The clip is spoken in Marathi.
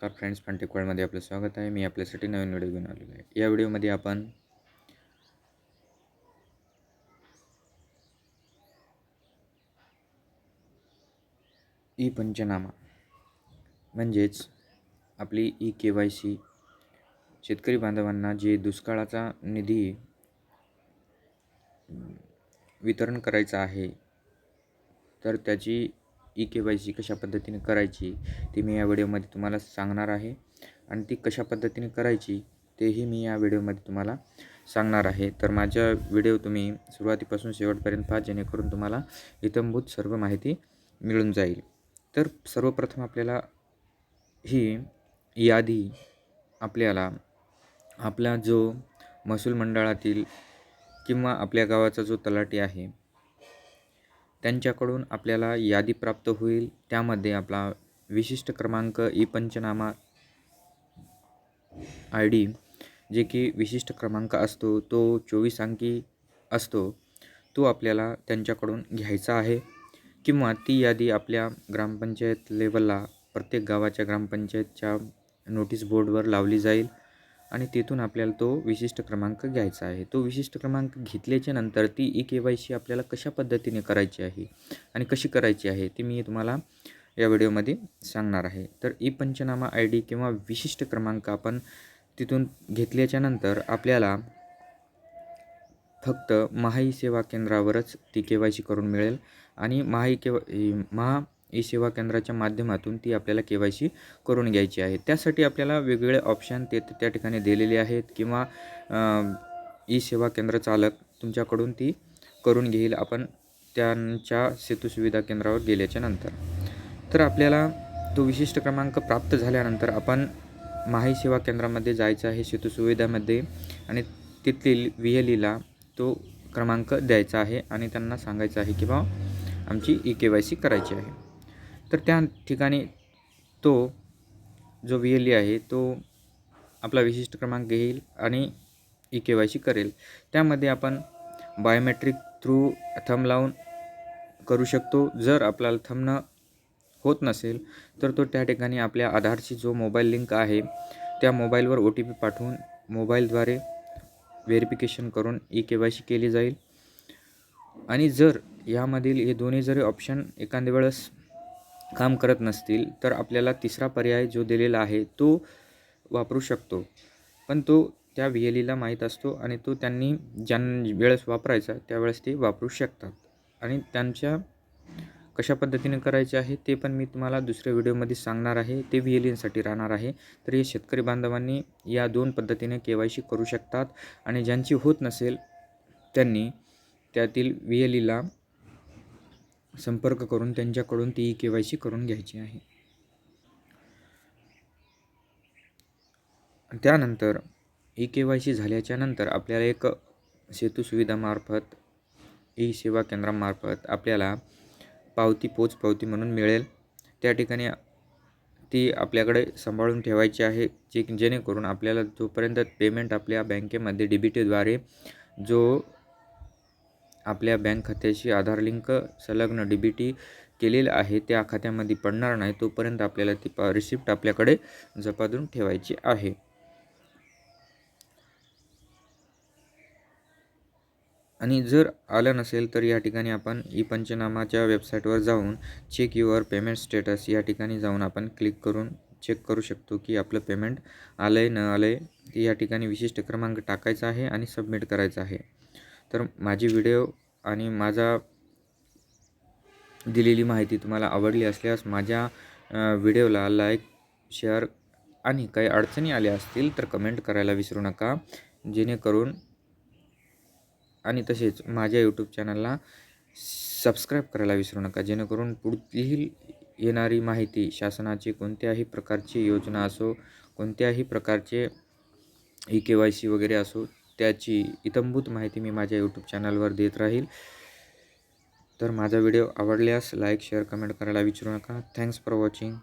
नमस्कार फ्रेंड्स फंटेक वर्ल्डमध्ये आपलं स्वागत आहे. मी आपल्यासाठी नवीन व्हिडिओ घेऊन आलेलो आहे. या व्हिडिओमध्ये आपण ई पंचनामा म्हणजेच आपली ई के वाय सी शेतकरी बांधवांना जे दुष्काळाचा निधी वितरण करायचं आहे तर त्याची ई के वाय सी कशा पद्धतीने करायची ती मी या व्हिडिओमध्ये तुम्हाला सांगणार आहे. आणि ती कशा पद्धतीने करायची तेही मी या व्हिडिओमध्ये तुम्हाला सांगणार आहे. तर माझ्या व्हिडिओ तुम्ही सुरुवातीपासून शेवटपर्यंत पहा जेणेकरून तुम्हाला इतंभूत सर्व माहिती मिळून जाईल. तर सर्वप्रथम आपल्याला ही यादी आपल्याला आपला जो महसूल मंडळातील किंवा आपल्या गावाचा जो तलाठी आहे त्यांच्याकडून आपल्याला यादी प्राप्त होईल. त्यामध्ये आपला विशिष्ट क्रमांक ई पंचनामा आय डी जे की विशिष्ट क्रमांक असतो तो चोवीस अंकी असतो तो आपल्याला त्यांच्याकडून घ्यायचा आहे. किंवा ती यादी आपल्या ग्रामपंचायत लेवलला प्रत्येक गावाच्या ग्रामपंचायतच्या नोटीस बोर्डवर लावली जाईल. आणि तिथून आपल्याला तो विशिष्ट क्रमांक घ्यायचा आहे. तो विशिष्ट क्रमांक घेतल्याच्या नंतर ती ई के वाय सी आपल्याला कशा पद्धतीने करायची आहे आणि कशी करायची आहे ती मी तुम्हाला या व्हिडिओमध्ये सांगणार आहे. तर ई पंचनामा आय डी किंवा विशिष्ट क्रमांक आपण तिथून घेतल्याच्या नंतर आपल्याला फक्त महाई सेवा केंद्रावरच ती के वाय सी करून मिळेल आणि महाई के महा ई सेवा केंद्राच्या माध्यमातून ती आपल्याला के वाय सी करून घ्यायची आहे. त्यासाठी आपल्याला वेगवेगळे ऑप्शन ते त्या ठिकाणी दिलेले आहेत किंवा ई सेवा केंद्र चालक तुमच्याकडून ती करून घेईल आपण त्यांच्या सेतू सुविधा केंद्रावर गेल्याच्यानंतर. तर आपल्याला तो विशिष्ट क्रमांक प्राप्त झाल्यानंतर आपण माही सेवा केंद्रामध्ये जायचं आहे सेतू सुविधामध्ये आणि तिथली व्ही एल ईला तो क्रमांक द्यायचा आहे आणि त्यांना सांगायचं आहे की बा आमची ई के वाय सी करायची आहे. तर त्या ठिकाणी तो जो व्ही एल ई आहे तो आपला विशिष्ट क्रमांक घेईल आणि ई के वाय सी करेल. त्यामध्ये आपण बायोमेट्रिक थ्रू थंब लावून करू शकतो. जर आपल्याला थंबनं होत नसेल तर तो त्या ठिकाणी आपल्या आधारची जो मोबाईल लिंक आहे त्या मोबाईलवर ओ टी पी पाठवून मोबाईलद्वारे व्हेरिफिकेशन करून ई के वाय सी केली जाईल. आणि जर यामधील हे दोन्ही जरी ऑप्शन एखाद्या वेळेस काम करत नसतील तर आपल्याला तिसरा पर्याय जो दिलेला आहे तो वापरू शकतो. पण तो त्या व्ही एल ईला माहीत असतो आणि तो त्यांनी ज्या वेळेस वापरायचा त्यावेळेस ते वापरू शकतात. आणि त्यांच्या कशा पद्धतीने करायचे आहे ते पण मी तुम्हाला दुसऱ्या व्हिडिओमध्ये सांगणार आहे. ते व्ही एल ईसाठी राहणार आहे. तर हे शेतकरी बांधवांनी या दोन पद्धतीने के वाय सी करू शकतात. आणि ज्यांची होत नसेल त्यांनी त्यातील व्ही एल ईला संपर्क करून त्यांच्याकडून ती के वाय सी करून घ्यायची आहे. त्यानंतर ई के वाय सी झाल्याच्यानंतर आपल्याला एक सेतू सुविधामार्फत ई सेवा केंद्रामार्फत आपल्याला पावती पोच पावती म्हणून मिळेल. त्या ठिकाणी ती आपल्याकडे सांभाळून ठेवायची आहे जे जेणेकरून आपल्याला जोपर्यंत पेमेंट आपल्या बँकेमध्ये डी बी टीद्वारे जो आपल्या बँक खात्याशी आधार लिंक संलग्न डी बी टी केलेलं आहे त्या खात्यामध्ये पडणार नाही तोपर्यंत आपल्याला ती प रिसिप्ट आपल्याकडे जपादून ठेवायची आहे. आणि जर आलं नसेल तर या ठिकाणी आपण ई पंचनामाच्या वेबसाईटवर जाऊन चेक युअर पेमेंट स्टेटस या ठिकाणी जाऊन आपण क्लिक करून चेक करू शकतो की आपलं पेमेंट आलं आहे न आलं आहे या ठिकाणी विशिष्ट क्रमांक टाकायचा आहे आणि सबमिट करायचा आहे. तर माझी व्हिडिओ आणि माझा दिलेली माहिती तुम्हाला आवडली असल्यास माझ्या व्हिडिओला लाईक शेअर आणि काही अडचणी आल्या असतील तर कमेंट करायला विसरू नका. जेणेकरून आणि तसेच माझ्या यूट्यूब चॅनलला सबस्क्राईब करायला विसरू नका. जेणेकरून पुढील येणारी माहिती शासनाची कोणत्याही प्रकारची योजना असो कोणत्याही प्रकारचे ई के वाय सी वगैरे असो त्याची इतंभूत माहिती मी माझ्या यूट्यूब चॅनलवर देत राहील. तर माझा व्हिडिओ आवडल्यास लाईक शेअर कमेंट करायला विसरू नका. Thanks for watching